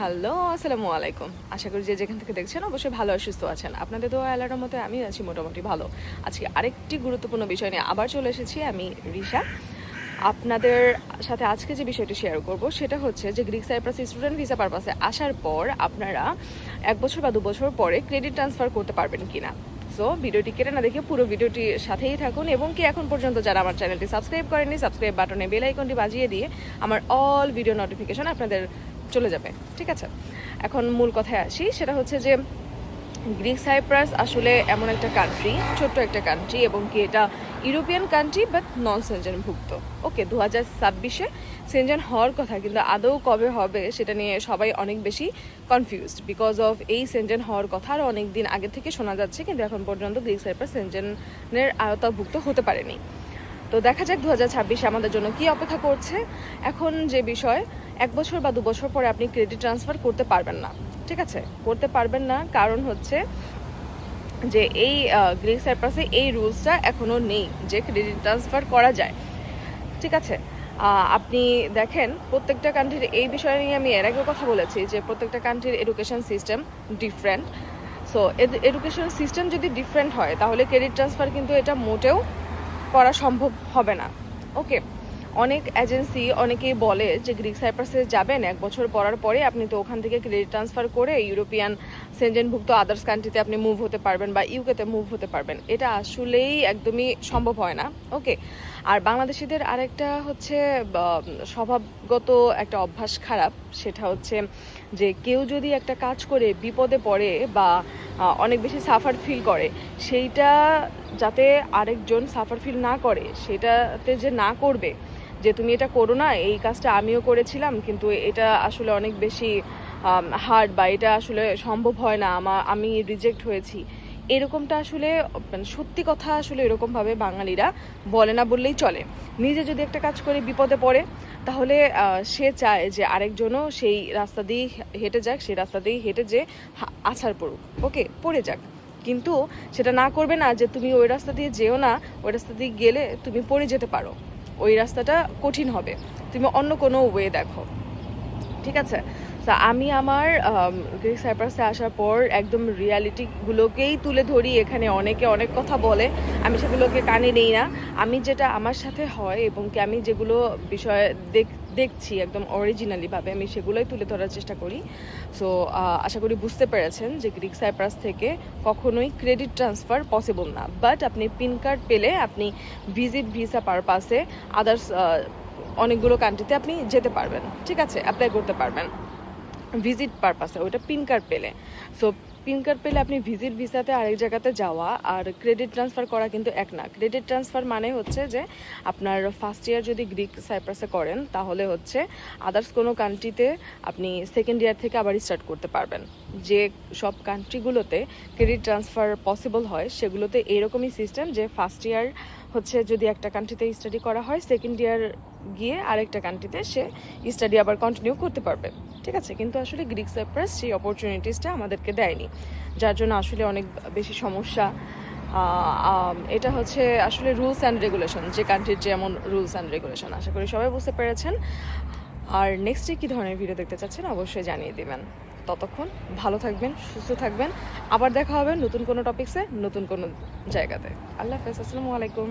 Hello, আসসালামু আলাইকুম। আশা করি যে যেখান থেকে দেখছেন অবশ্যই ভালো আর সুস্থ আছেন। আপনাদের তো আলার মতো আমি আছি মোটামুটি ভালো। আজকে আরেকটি গুরুত্বপূর্ণ বিষয় নিয়ে আবার চলে এসেছি আমি, রিশা। আপনাদের সাথে আজকে যে বিষয়টি শেয়ার করব, সেটা হচ্ছে যে গ্রিক সাইপ্রাস স্টুডেন্ট ভিসা পারপাসে আসার পর আপনারা এক বছর বা দু বছর পরে ক্রেডিট ট্রান্সফার করতে পারবেন কিনা। সো ভিডিওটি কেটে না দেখে পুরো ভিডিওটির সাথেই থাকুন এবং কি এখন পর্যন্ত যারা আমার চ্যানেলটি সাবস্ক্রাইব করেনি সাবস্ক্রাইব বাটনে বেল আইকনটি বাজিয়ে দিয়ে আমার অল ভিডিও নোটিফিকেশন আপনাদের চলে যাবে, ঠিক আছে? এখন মূল কথায় আসি, সেটা হচ্ছে যে গ্রিক সাইপ্রাস আসলে এমন একটা কান্ট্রি ছোট্ট একটা কান্ট্রি এবং কি এটা European country but non Schengen ভুক্ত। ওকে দু হাজার ছাব্বিশে সেনজেন হওয়ার কথা, কিন্তু আদৌ কবে হবে সেটা নিয়ে সবাই অনেক বেশি কনফিউজড বিকজ অফ এই সেনজেন হওয়ার কথা আরও অনেক দিন আগে থেকে শোনা যাচ্ছে, কিন্তু এখন পর্যন্ত গ্রিক সাইপ্রাস সেনজেনের আওতাভুক্ত হতে পারেনি। তো দেখা যাক দু হাজার ছাব্বিশে আমাদের জন্য কি অপেক্ষা করছে। এখন যে বিষয় এক বছর বা দু বছর পরে আপনি ক্রেডিট ট্রান্সফার করতে পারবেন না। ঠিক আছে? করতে পারবেন না, কারণ হচ্ছে যে এই গ্রিক সাইপ্রাসে এই রুলসটা এখনও নেই যে ক্রেডিট ট্রান্সফার করা যায়। ঠিক আছে? আপনি দেখেন, প্রত্যেকটা কান্ট্রির এই বিষয় নিয়ে আমি এর আগেও কথা বলেছি যে প্রত্যেকটা কান্ট্রির education system different so education system যদি ডিফারেন্ট হয়, তাহলে ক্রেডিট ট্রান্সফার কিন্তু এটা মোটেও করা সম্ভব হবে না। ওকে অনেক এজেন্সি অনেকেই বলে যে গ্রিক সাইপ্রাসে যাবেন, এক বছর পড়ার পরে আপনি তো ওখান থেকে ক্রেডিট ট্রান্সফার করে ইউরোপিয়ান সেনজেনভুক্ত আদার্স কান্ট্রিতে আপনি মুভ হতে পারবেন বা ইউকেতে মুভ হতে পারবেন। এটা আসলেই একদমই সম্ভব হয় না। ওকে আর বাংলাদেশিদের আরেকটা হচ্ছে স্বভাবগত একটা অভ্যাস খারাপ, সেটা হচ্ছে যে কেউ যদি একটা কাজ করে, বিপদে পড়ে বা অনেক বেশি সাফার ফিল করে, সেইটা যাতে আরেকজন সাফার ফিল না করে, সেটাতে যে না করবে যে তুমি এটা করো না, এই কাজটা আমিও করেছিলাম, কিন্তু এটা আসলে অনেক বেশি হার্ড বা এটা আসলে সম্ভব হয় না, আমা, আমি রিজেক্ট হয়েছি। এরকমটা আসলে মানে সত্যি কথা আসলে এরকমভাবে বাঙালিরা বলে না বললেই চলে। নিজে যদি একটা কাজ করে বিপদে পড়ে, তাহলে সে চায় যে আরেকজনও সেই রাস্তা দিয়েই হেঁটে যাক, সেই রাস্তা দিয়েই হেঁটে যে আছাড় পড়ুক। ওকে, পড়ে যাক। কিন্তু সেটা না করবে না যে তুমি ওই রাস্তা দিয়ে যেও না, ওই রাস্তা দিয়ে গেলে তুমি পড়ে যেতে পারো। ওই রাস্তাটা কঠিন হবে। তুমি অন্য কোনো ওয়ে দেখো। ঠিক আছে? তা আমি আমার গ্রিক সাইপ্রাসে আসার পর একদম রিয়ালিটিগুলোকেই তুলে ধরি, এখানে অনেকে অনেক কথা বলে, আমি সেগুলোকে কানে নেই না। আমি যেটা আমার সাথে হয় এবং কি আমি যেগুলো বিষয় দেখ, দেখছি একদম অরিজিনালিভাবে আমি সেগুলোই তুলে ধরার চেষ্টা করি। সো আশা করি বুঝতে পেরেছেন যে গ্রিক সাইপ্রাস থেকে কখনোই ক্রেডিট ট্রান্সফার পসিবল না। বাট আপনি পিন কার্ড পেলে আপনি ভিজিট ভিসা পারপাসে আদার্স অনেকগুলো কান্ট্রিতে আপনি যেতে পারবেন। ঠিক আছে অ্যাপ্লাই করতে পারবেন। ভিজিট পারপাসে ওইটা পিন কার্ড পেলে। সো পিন কার্ড পেলে আপনি ভিজিট ভিসাতে আরেক জায়গাতে যাওয়া আর ক্রেডিট ট্রান্সফার করা কিন্তু এক না। ক্রেডিট ট্রান্সফার মানে হচ্ছে যে, আপনার ফার্স্ট ইয়ার যদি গ্রিক সাইপ্রাসে করেন, তাহলে হচ্ছে আদার্স কোনো কান্ট্রিতে আপনি সেকেন্ড ইয়ার থেকে আবার স্টার্ট করতে পারবেন। যে সব কান্ট্রিগুলোতে ক্রেডিট ট্রান্সফার পসিবল হয়, সেগুলোতে এরকমই সিস্টেম যে ফার্স্ট ইয়ার হচ্ছে যদি একটা কান্ট্রিতে স্টাডি করা হয় সেকেন্ড ইয়ার গিয়ে আরেকটা কান্ট্রিতে সে স্টাডি আবার কন্টিনিউ করতে পারবে। ঠিক আছে? কিন্তু আসলে গ্রিক সাইপ্রাস সেই অপরচুনিটিসটা আমাদেরকে দেয়নি। যার জন্য আসলে অনেক বেশি সমস্যা। এটা হচ্ছে আসলে রুলস অ্যান্ড রেগুলেশন যে কান্ট্রির যেমন রুলস অ্যান্ড রেগুলেশন আশা করি সবাই বুঝতে পেরেছেন। আর নেক্সটে কী ধরনের ভিডিও দেখতে চাচ্ছেন, অবশ্যই জানিয়ে দিবেন। ততক্ষণ ভালো থাকবেন, সুস্থ থাকবেন। আবার দেখা হবে নতুন কোনো টপিক্সে নতুন কোনো জায়গাতে। আল্লাহ হাফেজ, আসসালামু আলাইকুম।